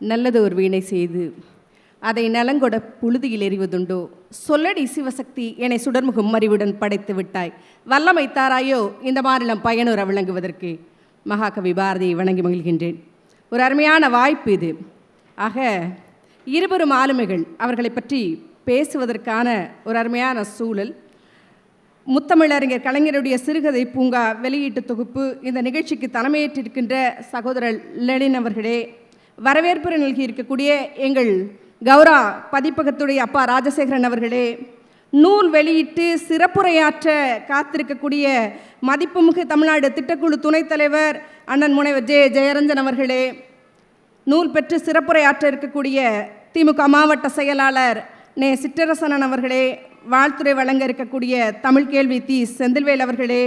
நல்லது ஒரு வீணை செய்து அதை நலங்கொட புழுதியில் எறிவதுண்டோ சொல்லடி சிவசக்தி என்னை சுடர்முகம் மறிவுடன் படைத்து விட்டாய். வல்லமை தாராயோ இந்த மாநிலம் பயனுற விளங்குவதற்கு மகாகவி பாரதியை வணங்கி மகிழ்கின்றேன். ஒரு அருமையான வாய்ப்பு இது. ஆக இருவரும் ஆளுமைகள் அவர்களை பற்றி பேசுவதற்கான ஒரு அருமையான சூழல். முத்தமிழறிஞர் கலைஞருடைய சிறுகதை பூங்கா வெளியீட்டு தொகுப்பு இந்த நிகழ்ச்சிக்கு தலைமையேற்றிருக்கின்ற சகோதரர் லெனின் அவர்களே வரவேற்பு நல்கி இருக்கக்கூடிய எங்கள் கௌரா பதிப்பகத்துடைய அப்பா ராஜசேகரன் அவர்களே நூல் வெளியிட்டு சிறப்புரையாற்ற காத்திருக்கக்கூடிய மதிப்புமிகு தமிழ்நாடு திட்டக்குழு துணைத் தலைவர் அண்ணன் முனைவர் ஜெ ஜெயரஞ்சன் அவர்களே நூல் பெற்று சிறப்புரையாற்ற இருக்கக்கூடிய திமுக மாவட்ட செயலாளர் நே சிற்றரசனன் அவர்களே வாழ்த்துறை வழங்க இருக்கக்கூடிய தமிழ் கேள்வி தி செந்தில்வேல் அவர்களே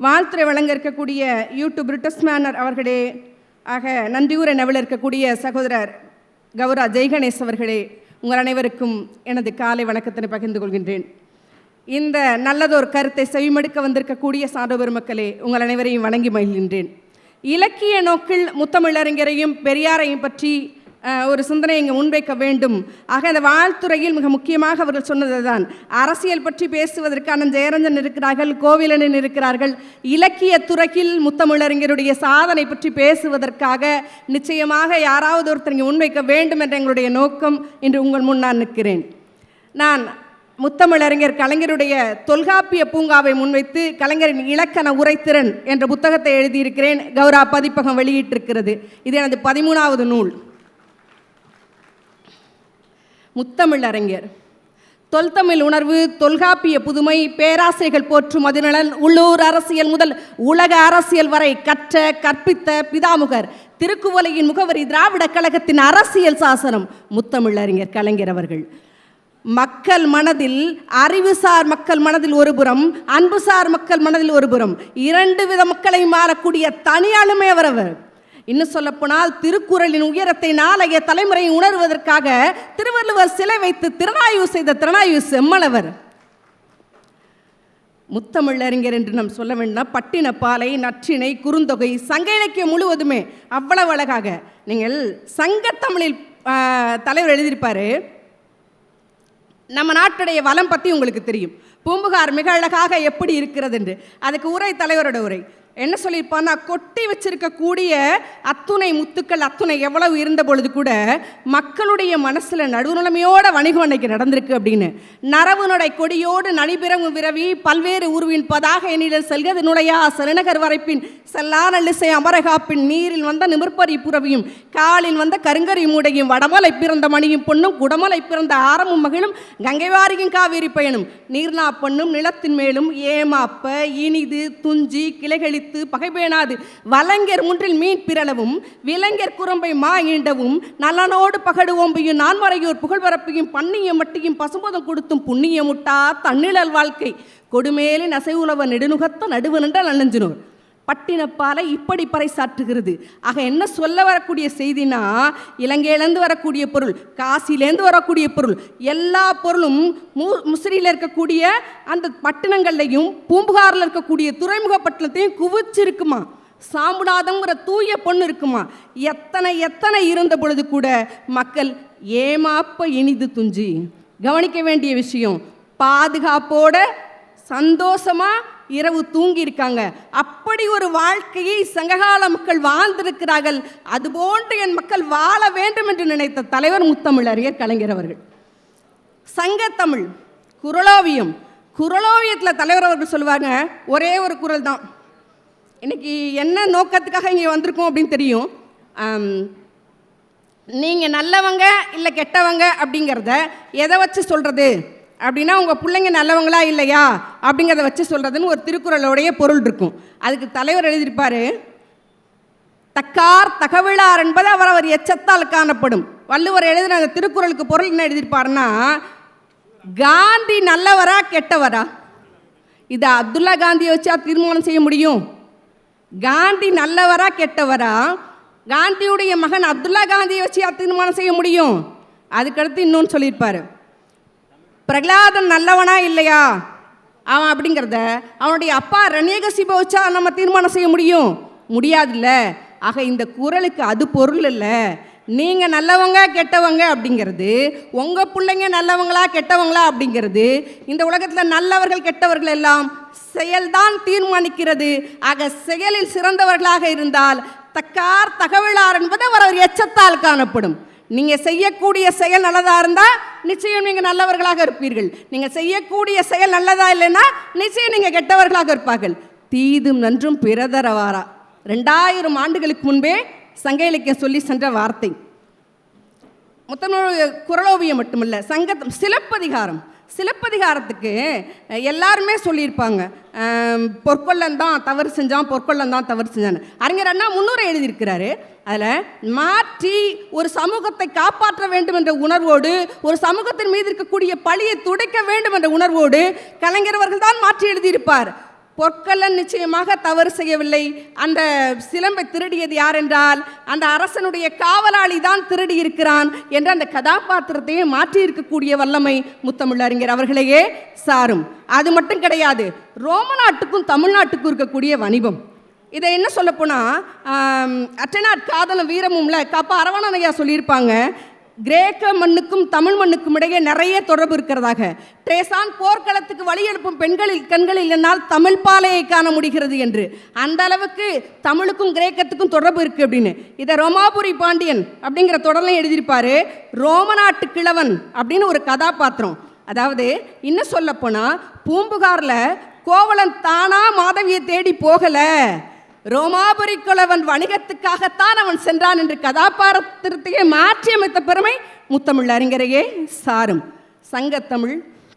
வாழ்த்துறை வழங்க இருக்கக்கூடிய யூடியூப் பிரிட்டஸ் மேனர் அவர்களே ஆக நன்றியூர நவல இருக்கக்கூடிய சகோதரர் கௌரா ஜெய்கணேஷ் அவர்களே உங்கள் அனைவருக்கும் எனது காலை வணக்கத்தினை பகிர்ந்து கொள்கின்றேன். இந்த நல்லதொரு கருத்தை செவிமடுக்க வந்திருக்கக்கூடிய சான்றோ பெருமக்களே உங்கள் அனைவரையும் வணங்கி மகிழ்கின்றேன். இலக்கிய நோக்கில் முத்தமிழறிஞரையும் பெரியாரையும் பற்றி ஒரு சிந்தனை இங்கே முன்வைக்க வேண்டும். ஆக அந்த வாழ்த்துறையில் மிக முக்கியமாக அவர்கள் சொன்னதுதான். அரசியல் பற்றி பேசுவதற்கு அண்ணன் ஜெயரஞ்சன் இருக்கிறார்கள் கோவிலனின் இருக்கிறார்கள். இலக்கிய துறையில் முத்தமிழறிஞருடைய சாதனை பற்றி பேசுவதற்காக நிச்சயமாக யாராவது ஒருத்தர் இங்கே முன்வைக்க வேண்டும் என்ற எங்களுடைய நோக்கம் இன்று உங்கள் முன் நான் நிற்கிறேன். நான் முத்தமிழறிஞர் கலைஞருடைய தொல்காப்பிய பூங்காவை முன்வைத்து கலைஞரின் இலக்கண உரைத்திறன் என்ற புத்தகத்தை எழுதியிருக்கிறேன். கௌரா பதிப்பகம் வெளியிட்டிருக்கிறது. இது எனது பதிமூணாவது நூல். முத்தமிழறிஞர் தொல்தமிழ் உணர்வு தொல்காப்பிய புதுமை பேராசைகள் போற்றும் அதிநலன் உள்ளூர் அரசியல் முதல் உலக அரசியல் வரை கற்ற கற்பித்த பிதாமுகர். திருக்குவலையின் முகவரி திராவிடக் கழகத்தின் அரசியல் சாசனம் முத்தமிழறிஞர் கலைஞர் அவர்கள். மக்கள் மனதில் அறிவுசார் மக்கள் மனதில் ஒருபுறம் அன்புசார் மக்கள் மனதில் ஒருபுறம் இரண்டு வித மக்களை மாறக்கூடிய தனியாளுமே அவர் அவரவர் இன்னும் சொல்லப்போனால் திருக்குறளின் உயரத்தை நாளைய தலைமுறை உணர்வதற்காக திருவள்ளுவர் சிலை வைத்து திறனாய்வு செய்த திறனாய்வு செம்மலவர். முத்தமிழறிஞர் என்று நாம் சொல்ல வேண்டாம் பட்டினப்பாலை நற்றிணை குறுந்தொகை சங்க இலக்கியம் முழுவதுமே அவ்வளவு அழகாக. நீங்கள் சங்கத்தமிழில் தலைவர் எழுதியிருப்பாரு. நம்ம நாட்டுடைய வளம் பற்றி உங்களுக்கு தெரியும். பூம்புகார் மிக அழகாக எப்படி இருக்கிறது என்று. அதுக்கு உரை தலைவரோட உரை. என்ன சொல்லியிருப்பான்னா கொட்டி வச்சிருக்கக்கூடிய அத்துணை முத்துக்கள் அத்துணை எவ்வளவு இருந்த பொழுது கூட மக்களுடைய மனசில் நடுநிலைமையோட வணிகம் அன்னைக்கு நடந்திருக்கு அப்படின்னு. நரவுனுடை கொடியோடு நனிபிறங்கு விரவி பல்வேறு உருவின் பதாக எண்ணிலர் செல்கிறது. நுழையா செருநகர் வரைப்பின் செல்லான லிசை அமரகாப்பின் நீரில் வந்த நிமிர்பறி புறவியும் காலில் வந்த கருங்கரி மூடையும் வடமலை பிறந்த மணியும் பொண்ணும் குடமலை பிறந்த ஆரமும் மகிழும் கங்கைவாரியும் காவேரி பயனும் நீர்னா பொண்ணும் நிலத்தின் மேலும் ஏமாப்ப இனிது துஞ்சி நினைத்து பகைபேணாது. வலங்கர் முன்றில் மீன் பிறளவும் விலங்கர் குரம்பை மா ஈண்டவும் நலனோடு பகடு ஓம்பியும் நான்மறையூர் புகழ்பரப்பையும் பண்ணிய மட்டியும் பசும்போதம் கொடுத்தும் புண்ணியமுட்டா தன்னிழல் வாழ்க்கை. கொடுமேலி நசைவுலவ நெடுநுகத்த நடுவு நின்ற நலஞ்சினோர் பட்டினப்பாலை இப்படி பறைசாற்றுகிறது. ஆக என்ன சொல்ல வரக்கூடிய செய்தினா இலங்கையிலேருந்து வரக்கூடிய பொருள் காசிலேருந்து வரக்கூடிய பொருள் எல்லா பொருளும் மு முசிறியில் இருக்கக்கூடிய அந்த பட்டணங்கள்லையும் பூம்புகாரில் இருக்கக்கூடிய துறைமுக பட்டணத்தையும் குவிச்சிருக்குமா? சாம்புநாதங்கிற தூய பொண்ணு இருக்குமா? எத்தனை எத்தனை இருந்த பொழுது கூட மக்கள் ஏமாப்ப இனிது துஞ்சி. கவனிக்க வேண்டிய விஷயம் பாதுகாப்போட சந்தோஷமாக இரவு தூங்கியிருக்காங்க. அப்படி ஒரு வாழ்க்கையை சங்ககால மக்கள் வாழ்ந்திருக்கிறார்கள். அதுபோன்று என் மக்கள் வாழ வேண்டும் என்று நினைத்த தலைவர் முத்தமிழறிஞர் கலைஞர் அவர்கள். சங்கத்தமிழ் குரலோவியம் குரலோவியத்தில் தலைவர் அவர்கள் சொல்லுவாங்க ஒரே ஒரு குரல் தான். இன்னைக்கு என்ன நோக்கத்துக்காக இங்கே வந்திருக்கோம் அப்படின்னு தெரியும். நீங்கள் நல்லவங்க இல்லை கெட்டவங்க அப்படிங்கிறத எதை வச்சு சொல்கிறது அப்படின்னா உங்கள் பிள்ளைங்க நல்லவங்களா இல்லையா? அப்படிங்கிறத வச்சு சொல்கிறதுன்னு ஒரு திருக்குறளோடைய பொருள் இருக்கும். அதுக்கு தலைவர் எழுதியிருப்பார் தக்கார் தகவிழார் என்பது அவர் அவர் எச்சத்தால் காணப்படும். வள்ளுவர் எழுதின அந்த திருக்குறளுக்கு பொருள் என்ன எழுதியிருப்பாருன்னா காந்தி நல்லவரா கெட்டவரா? இதை அப்துல்லா காந்தியை வச்சா தீர்மானம் செய்ய முடியும்? காந்தி நல்லவரா கெட்டவரா? காந்தியுடைய மகன் அப்துல்லா காந்தியை வச்சு தீர்மானம் செய்ய முடியும்? அதுக்கடுத்து இன்னொன்று சொல்லியிருப்பாரு பிரகலாதன் நல்லவனா இல்லையா? அவன் அப்படிங்கிறத அவனுடைய அப்பா ரணியகசிபை வச்சா நம்ம தீர்மானம் செய்ய முடியும்? முடியாதுல்ல. ஆக இந்த குரலுக்கு அது பொருள் இல்லை. நீங்கள் நல்லவங்க கெட்டவங்க அப்படிங்கிறது உங்கள் பிள்ளைங்க நல்லவங்களா கெட்டவங்களா அப்படிங்கிறது இந்த உலகத்தில் நல்லவர்கள் கெட்டவர்கள் எல்லாம் செயல்தான் தீர்மானிக்கிறது. ஆக செயலில் சிறந்தவர்களாக இருந்தால் தக்கார் தகவலார் என்பது அவர் எச்சத்தால் காணப்படும். நீங்கள் செய்யக்கூடிய செயல் நல்லதாக இருந்தால் நிச்சயம் நீங்கள் நல்லவர்களாக இருப்பீர்கள். நீங்கள் செய்யக்கூடிய செயல் நல்லதா இல்லைன்னா நிச்சயம் நீங்கள் கெட்டவர்களாக இருப்பார்கள். தீதும் நன்றும் பிறதரவாரா ரெண்டாயிரம் ஆண்டுகளுக்கு முன்பே சங்க இலக்கியம் சொல்லி சென்ற வார்த்தை. முத்தமிழ் குரலோவியம் மட்டுமல்ல சங்கத்தம் சிலப்பதிகாரம். சிலப்பதிகாரத்துக்கு எல்லாருமே சொல்லியிருப்பாங்க. பொற்கொள்ளன் தான் தவறு செஞ்சான் பொற்கொள்ளன் தான் தவறு செஞ்சான் அறிஞர் அண்ணா முன்னூரை எழுதியிருக்கிறாரு. அதில் மாற்றி ஒரு சமூகத்தை காப்பாற்ற வேண்டும் என்ற உணர்வோடு ஒரு சமூகத்தின் மீது இருக்கக்கூடிய பழியை துடைக்க வேண்டும் என்ற உணர்வோடு கலைஞர் அவர்கள் தான் மாற்றி எழுதியிருப்பார். பொற்கல்லன் நிச்சயமாக தவறு செய்யவில்லை. அந்த சிலம்பை திருடியது யார் என்றால் அந்த அரசனுடைய காவலாளி தான் திருடி இருக்கிறான் என்ற அந்த கதாபாத்திரத்தையே மாற்றி இருக்கக்கூடிய வல்லமை முத்தமிழறிஞர் அவர்களையே சாரும். அது மட்டும் கிடையாது ரோம நாட்டுக்கும் தமிழ்நாட்டுக்கும் இருக்கக்கூடிய வணிகம். இதை என்ன சொல்லப்போனால் அட்டநாட் காதலும் வீரமும்ல காப்பா அரவணையா சொல்லியிருப்பாங்க. கிரேக்க மண்ணுக்கும் தமிழ் மண்ணுக்கும் இடையே நிறைய தொடர்பு இருக்கிறதாக. ட்ரேசான் போர்க்களத்துக்கு வழி எழுப்பும் பெண்களில் கண்களில் என்னால் தமிழ் பாலையை காண முடிகிறது என்று. அந்த அளவுக்கு தமிழுக்கும் கிரேக்கத்துக்கும் தொடர்பு இருக்கு அப்படின்னு. இதை ரோமாபுரி பாண்டியன் அப்படிங்கிற தொடர்லையும் எழுதியிருப்பாரு. ரோம நாட்டு கிழவன் அப்படின்னு ஒரு கதாபாத்திரம். அதாவது இன்னும் சொல்லப்போனால் பூம்புகாரில் கோவலன் தானா மாதவியை தேடி போகலை. ரோமாபுரி குலவன் வணிகத்துக்காகத்தான் அவன் சென்றான் என்று கதாபாத்திரத்தையே மாற்றியமைத்த பெருமை முத்தமிழ் அறிஞரையே சாரும். சங்கத்தமிழ்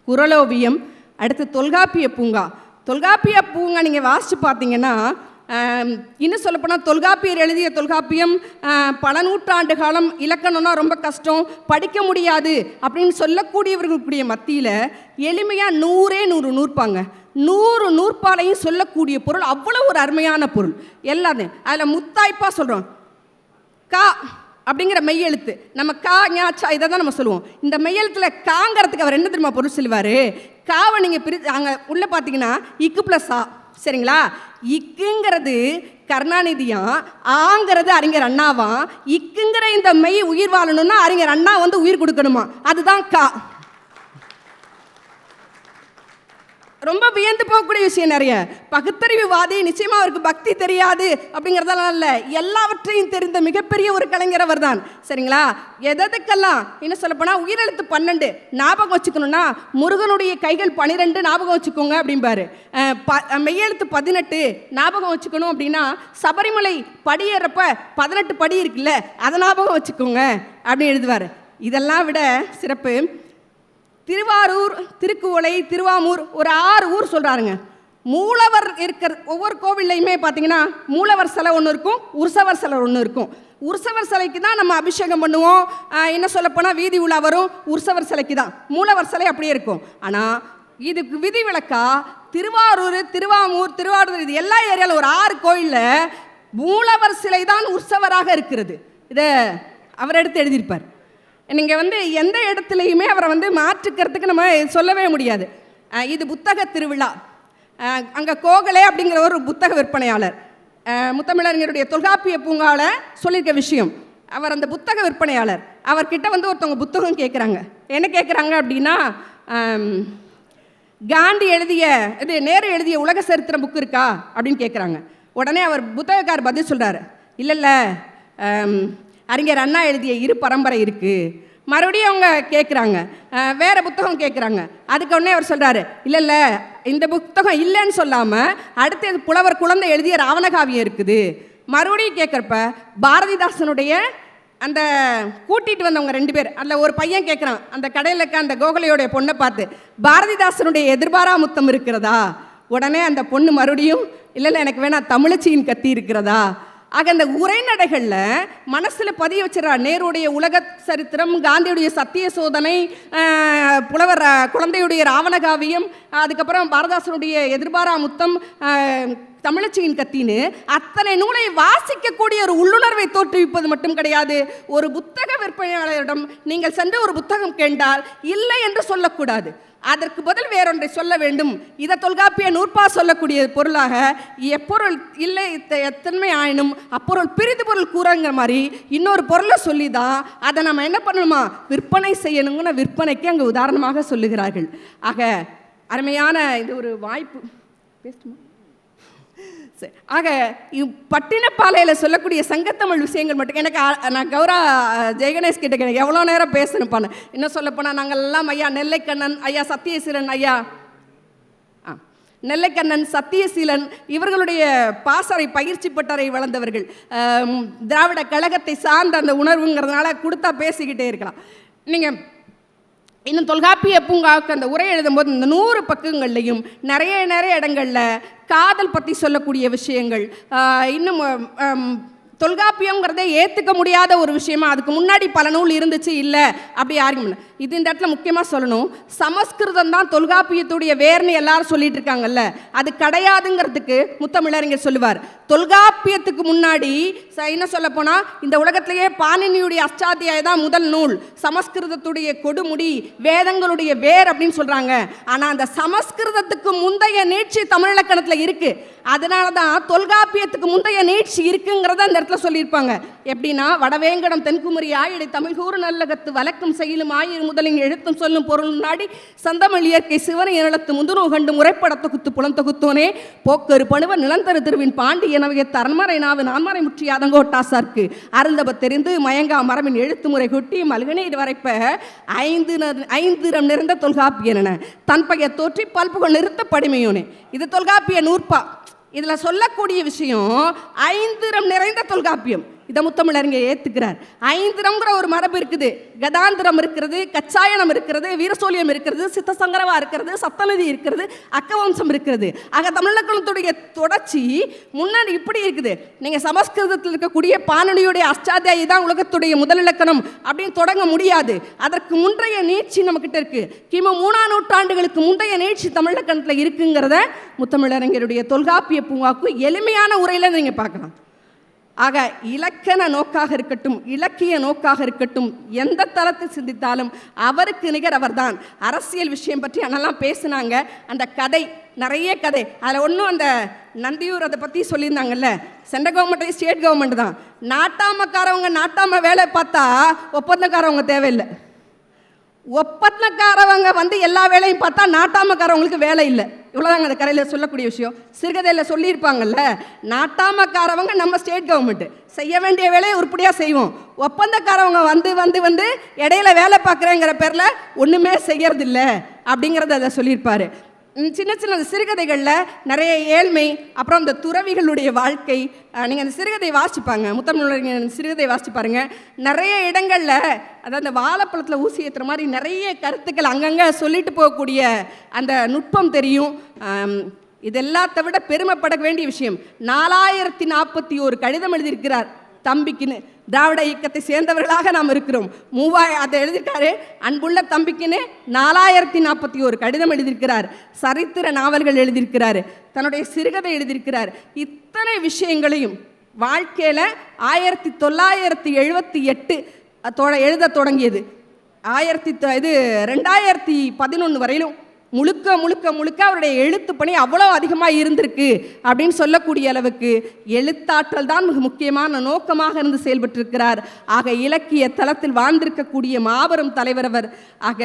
குரலோவியம் அடுத்து தொல்காப்பிய பூங்கா. தொல்காப்பிய பூங்கா நீங்கள் வாசித்து பார்த்தீங்கன்னா இன்னும் சொல்லப்போனால் தொல்காப்பியர் எழுதிய தொல்காப்பியம் பல நூற்றாண்டு காலம் இலக்கணம்னா ரொம்ப கஷ்டம் படிக்க முடியாது அப்படின்னு சொல்லக்கூடியவர்களுடைய மத்தியில் எளிமையாக நூறே நூறு நூற்பாங்க. நூறு நூற்பாலையும் சொல்லக்கூடிய பொருள் அவ்வளோ ஒரு அருமையான பொருள். எல்லாத்தையும் அதில் முத்தாய்ப்பாக சொல்கிறோம் கா அப்படிங்கிற மெய்யெழுத்து. நம்ம கா ஞாச்சா இதை தான் நம்ம சொல்லுவோம். இந்த மெய்யெழுத்தில் காங்கிறதுக்கு அவர் என்ன தெரியுமா பொருள் சொல்லுவார்? காவை நீங்கள் பிரி அங்கே உள்ளே பார்த்தீங்கன்னா இக்கு ப்ளஸ் ஆ. சரிங்களா? இக்குங்கிறது கருணாநிதியாம் ஆங்கிறது அறிஞர் அண்ணாவாம் இக்குங்கிற இந்த மெய் உயிர் வாழணும்னா அறிஞர் அண்ணா வந்து உயிர் கொடுக்கணுமா? அதுதான் கா. ரொம்ப வியந்து போகக்கூடிய விஷயம் நிறைய. பகுத்தறிவுவாதி நிச்சயமா அவருக்கு பக்தி தெரியாது அப்படிங்கிறதெல்லாம் இல்லை. எல்லாவற்றையும் தெரிந்த மிகப்பெரிய ஒரு கலைஞர் அவர் தான் சரிங்களா? எதற்கெல்லாம் இன்னும் சொல்லப்போனால் உயிரெழுத்து பன்னெண்டு. ஞாபகம் வச்சுக்கணும்னா முருகனுடைய கைகள் பன்னிரெண்டு ஞாபகம் வச்சுக்கோங்க அப்படிம்பாரு. ப மெய்யெழுத்து பதினெட்டு ஞாபகம் வச்சுக்கணும் அப்படின்னா சபரிமலை படியேறப்ப பதினெட்டு படி இருக்குல்ல அதை ஞாபகம் வச்சுக்கோங்க அப்படின்னு எழுதுவார். இதெல்லாம் விட சிறப்பு. திருவாரூர் திருக்குவளை திருவாமூர் ஒரு ஆறு ஊர் சொல்கிறாருங்க மூலவர் இருக்கிற ஒவ்வொரு கோவில்லையுமே பார்த்தீங்கன்னா மூலவர் சிலை ஒன்று இருக்கும் உற்சவர் சிலை ஒன்று இருக்கும். உற்சவர் சிலைக்கு தான் நம்ம அபிஷேகம் பண்ணுவோம். என்ன சொல்லப்போனால் வீதி உலா வரும் உற்சவர் சிலைக்கு தான். மூலவர் சிலை அப்படியே இருக்கும். ஆனால் இதுக்கு விதிவிலக்கா திருவாரூர் திருவாமூர் திருவாரூர் இது எல்லா ஏரியாவில் ஒரு ஆறு கோயிலில் மூலவர் சிலை தான் உற்சவராக இருக்கிறது. இதை அவர் எடுத்து எழுதியிருப்பார். நீங்கள் வந்து எந்த இடத்துலையுமே அவரை வந்து மாற்றுக்கிறதுக்கு நம்ம சொல்லவே முடியாது. இது புத்தக திருவிழா. அங்கே கோகலே அப்படிங்கிற ஒரு புத்தக விற்பனையாளர். முத்தமிழறிஞருடைய தொல்காப்பிய பூங்காவில் சொல்லியிருக்க விஷயம். அவர் அந்த புத்தக விற்பனையாளர். அவர்கிட்ட வந்து ஒருத்தவங்க புத்தகம் கேட்குறாங்க என்ன கேட்குறாங்க அப்படின்னா காந்தி எழுதிய இது நேரு எழுதிய உலக சரித்திரம் புக்கு இருக்கா அப்படின்னு கேட்குறாங்க உடனே அவர் புத்தகக்கார் பதில் சொல்கிறாரு இல்லை இல்லை அறிஞர் அண்ணா எழுதிய இரு பரம்பரை இருக்குது மறுபடியும் அவங்க கேட்குறாங்க வேறு புத்தகம் கேட்குறாங்க அதுக்கு உடனே அவர் சொல்கிறாரு இல்லை இல்லை இந்த புத்தகம் இல்லைன்னு சொல்லாமல் அடுத்து புலவர் குழந்தை எழுதிய ராவணகாவியம் இருக்குது. மறுபடியும் கேட்குறப்ப பாரதிதாசனுடைய அந்த கூட்டிகிட்டு வந்தவங்க ரெண்டு பேர் அதில் ஒரு பையன் கேட்குறான் அந்த கடையில் இருக்க அந்த கோகலையோடைய பொண்ணை பார்த்து பாரதிதாசனுடைய எதிர்பாரா முத்தம் இருக்கிறதா? உடனே அந்த பொண்ணு மறுபடியும் இல்லை இல்லை எனக்கு வேணா தமிழச்சியின் கத்தி இருக்கிறதா? ஆக அந்த உரைநடைகளில் மனசில் பதிய வச்சிடறா நேருடைய உலக சரித்திரம் காந்தியுடைய சத்திய சோதனை புலவர் குழந்தையுடைய ராவணகாவியம் அதுக்கப்புறம் பாரதாசனுடைய எதிர்பாரா முத்தம் தமிழச்சியின் கத்தின்னு அத்தனை நூலை வாசிக்கக்கூடிய ஒரு உள்ளுணர்வை தோற்றுவிப்பது மட்டும் கிடையாது. ஒரு புத்தக விற்பனையாளரிடம் நீங்கள் சென்று ஒரு புத்தகம் கேண்டால் இல்லை என்று சொல்லக்கூடாது. அதற்கு பதில் வேறொன்றை சொல்ல வேண்டும். இதை தொல்காப்பிய நூற்பா சொல்லக்கூடிய பொருளாக எப்பொருள் இல்லை இத்த- எத்தன்மை ஆயினும் அப்பொருள் பிரிந்து பொருள் கூறங்கிற மாதிரி இன்னொரு பொருளை சொல்லி தான் அதை நம்ம என்ன பண்ணணுமா? விற்பனை செய்யணுங்கிற விற்பனைக்கு அங்கே உதாரணமாக சொல்லுகிறார்கள். ஆக அருமையான இது ஒரு வாய்ப்பு. பேசுமா சரி. ஆக இவ் பட்டினப்பாலையில் சொல்லக்கூடிய சங்கத்தமிழ் விஷயங்கள் மட்டும் எனக்கு நான் கௌரா ஜெயகணேஷ் கிட்ட எனக்கு எவ்வளோ நேரம் பேசணும் பேசணுப்பான்னு இன்னும் சொல்லப்போனால் நாங்கள் எல்லாம் ஐயா நெல்லைக்கண்ணன் ஐயா சத்தியசீலன் ஐயா. ஆ. நெல்லைக்கண்ணன் சத்தியசீலன் இவர்களுடைய பாசறை பயிற்சி பட்டறை வளர்ந்தவர்கள். திராவிட கழகத்தை சார்ந்த அந்த உணர்வுங்கிறதுனால கொடுத்தா பேசிக்கிட்டே இருக்கலாம். நீங்கள் இன்னும் தொல்காப்பிய பூங்காவுக்கு அந்த உரை எழுதும்போது இந்த நூறு பக்கங்கள்லையும் நிறைய நிறைய இடங்களில் காதல் பற்றி சொல்லக்கூடிய விஷயங்கள் இன்னும் தொல்காப்பியங்கிறதே ஏற்றுக்க முடியாத ஒரு விஷயமா அதுக்கு முன்னாடி பல நூல் இருந்துச்சு இல்லை அப்படி யாருக்கும் இல்லை. இது இந்த இடத்துல முக்கியமாக சொல்லணும். சமஸ்கிருதம் தான் தொல்காப்பியத்துடைய வேர்னு எல்லாரும் சொல்லிட்டு இருக்காங்கல்ல அது கிடையாதுங்கிறதுக்கு முத்தமிழறிஞர் சொல்லுவார். தொல்காப்பியத்துக்கு முன்னாடி ச- என்ன சொல்ல போனால் இந்த உலகத்திலேயே பாணினியுடைய அஷ்டாத்தியாய தான் முதல் நூல். சமஸ்கிருதத்துடைய கொடுமுடி வேதங்களுடைய வேர் அப்படின்னு சொல்கிறாங்க ஆனால் அந்த சமஸ்கிருதத்துக்கு முந்தைய நீட்சி தமிழிலக்கணத்தில் இருக்குது அதனால தான் தொல்காப்பியத்துக்கு முந்தைய நீட்சி இருக்குங்கிறத அந்த இடத்துல சொல்லியிருப்பாங்க. எப்படின்னா வடவேங்கடம் தென்குமரி ஆயிடை தமிழ்கூறு நல்லகத்து வழக்கம் செயலும் ஆயிரு முதலின் எழுத்தும் சொல்லும் பொருள் நாடி சந்தமிழ் இயற்கை சிவனை நிலத்து முந்துணு கண்டு முறைப்பட தொகுத்து புலந்தொகுத்தோனே போக்கரு பணுவ நிலந்தரு திருவின் பாண்டி எனவே தரன்மறை நாவு நான்மறை முற்றி அதங்கோட்டாசார்க்கு அருந்தப தெரிந்து மயங்கா மரபின் எழுத்து முறை கொட்டி மல்கநீர் வரைப்ப ஐந்து ந- ஐந்திரம் நிறைந்த தொல்காப்பியன தன் தோற்றி பல்புகள் நிறுத்த படிமையோனே. இது தொல்காப்பிய நூற்பா. இதில் சொல்லக்கூடிய விஷயம் ஐந்திரம் நிறைந்த தொல்காப்பியம். இதை முத்தமிழறிஞர் ஏற்றுக்கிறார் ஐந்திரம்ங்கிற ஒரு மரபு இருக்குது. கதாந்திரம் இருக்கிறது கச்சாயனம் இருக்கிறது வீரசோழியம் இருக்கிறது சித்தசங்கரவா இருக்கிறது சத்தநிதி இருக்கிறது அக்கவம்சம் இருக்கிறது. ஆக தமிழக்கணத்துடைய தொடர்ச்சி முன்னாடி இப்படி இருக்குது. நீங்கள் சமஸ்கிருதத்தில் இருக்கக்கூடிய பானொலியுடைய அஷ்டாத்தியாயி தான் உலகத்துடைய முதல் இலக்கணம் அப்படின்னு தொடங்க முடியாது. அதற்கு முந்தைய நீட்சி நம்மக்கிட்ட இருக்குது கிமு மூணாம் நூற்றாண்டுகளுக்கு முந்தைய நீட்சி தமிழக்கணத்தில் இருக்குங்கிறத முத்தமிழறிஞருடைய தொல்காப்பிய பூங்காக்கு எளிமையான உரையில் நீங்கள் பார்க்கலாம். ஆக இலக்கண நோக்காக இருக்கட்டும் இலக்கிய நோக்காக இருக்கட்டும் எந்த தளத்தில் சிந்தித்தாலும் அவருக்கு நிகர் அவர்தான். அரசியல் விஷயம் பற்றி அண்ணெல்லாம் பேசினாங்க. அந்த கதை நிறைய கதை. அதில் ஒன்றும் அந்த நந்தியூர் அதை பற்றி சொல்லியிருந்தாங்கல்ல. சென்ட்ரல் கவர்மெண்ட் ஸ்டேட் கவர்மெண்ட் தான். நாட்டாமக்காரவங்க நாட்டாம வேலை பார்த்தா ஒப்பந்தக்காரவங்க தேவையில்லை. ஒப்பந்தக்காரவங்க வந்து எல்லா வேலையும் பார்த்தா நாட்டாமக்காரவங்களுக்கு வேலை இல்லை. இவ்வளோதாங்க அந்த கரையில் சொல்லக்கூடிய விஷயம். சிறுகதையில் சொல்லியிருப்பாங்கல்ல நாட்டாமக்காரவங்க நம்ம ஸ்டேட் கவர்மெண்ட்டு செய்ய வேண்டிய வேலையை உருப்படியாக செய்வோம். ஒப்பந்தக்காரவங்க வந்து வந்து வந்து இடையில வேலை பார்க்குறேங்கிற பேரில் ஒன்றுமே செய்யறதில்ல அப்படிங்கிறத அதை சொல்லியிருப்பாரு. சின்ன சின்ன சிறுகதைகளில் நிறைய ஏழ்மை அப்புறம் இந்த துறவிகளுடைய வாழ்க்கை. நீங்கள் அந்த சிறுகதை வாசிப்பாங்க முத்தமிழ் சிறுகதை வாசிச்சு பாருங்கள் நிறைய இடங்களில் அதாவது அந்த வாழைப்பழத்தில் ஊசி ஏற்றுற மாதிரி நிறைய கருத்துக்கள் அங்கங்கே சொல்லிட்டு போகக்கூடிய அந்த நுட்பம் தெரியும். ஆம், இது விட பெருமைப்பட வேண்டிய விஷயம் நாலாயிரத்தி நாற்பத்தி ஒரு கடிதம் எழுதியிருக்கிறார் தம்பிக்குன்னு. திராவிட இயக்கத்தை சேர்ந்தவர்களாக நாம் இருக்கிறோம். மூவாய் அதை எழுதியிருக்காரு. அன்புள்ள தம்பிக்குன்னு நாலாயிரத்தி நாற்பத்தி ஒரு கடிதம் எழுதியிருக்கிறார். சரித்திர நாவல்கள் எழுதியிருக்கிறார். தன்னுடைய சிறுகதை எழுதியிருக்கிறார். இத்தனை விஷயங்களையும் வாழ்க்கையில் ஆயிரத்தி தொள்ளாயிரத்தி எழுபத்தி எட்டு எழுத தொடங்கியது. ஆயிரத்தி இது ரெண்டாயிரத்தி பதினொன்று வரையிலும் முழுக்க முழுக்க முழுக்க அவருடைய எழுத்து பணி அவ்வளோ அதிகமாக இருந்திருக்கு அப்படின்னு சொல்லக்கூடிய அளவுக்கு எழுத்தாற்றல் தான் மிக முக்கியமான நோக்கமாக இருந்து செயல்பட்டிருக்கிறார். ஆக இலக்கிய தளத்தில் வாழ்ந்திருக்கக்கூடிய மாபெரும் தலைவர் அவர். ஆக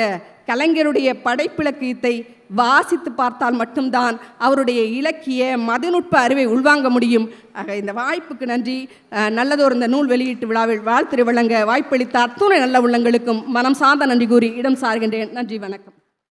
கலைஞருடைய படைப்பிலக்கியத்தை வாசித்து பார்த்தால் மட்டும்தான் அவருடைய இலக்கிய மதிநுட்ப அறிவை உள்வாங்க முடியும். ஆக இந்த வாய்ப்புக்கு நன்றி. அஹ், நல்லதொரு இந்த நூல் வெளியீட்டு விழாவில் வாழ்த்துறை வழங்க வாய்ப்பளித்த அத்துணை நல்ல உள்ளங்களுக்கும் மனம் சார்ந்த நன்றி கூறி இடம் சார்கின்றேன். நன்றி வணக்கம்.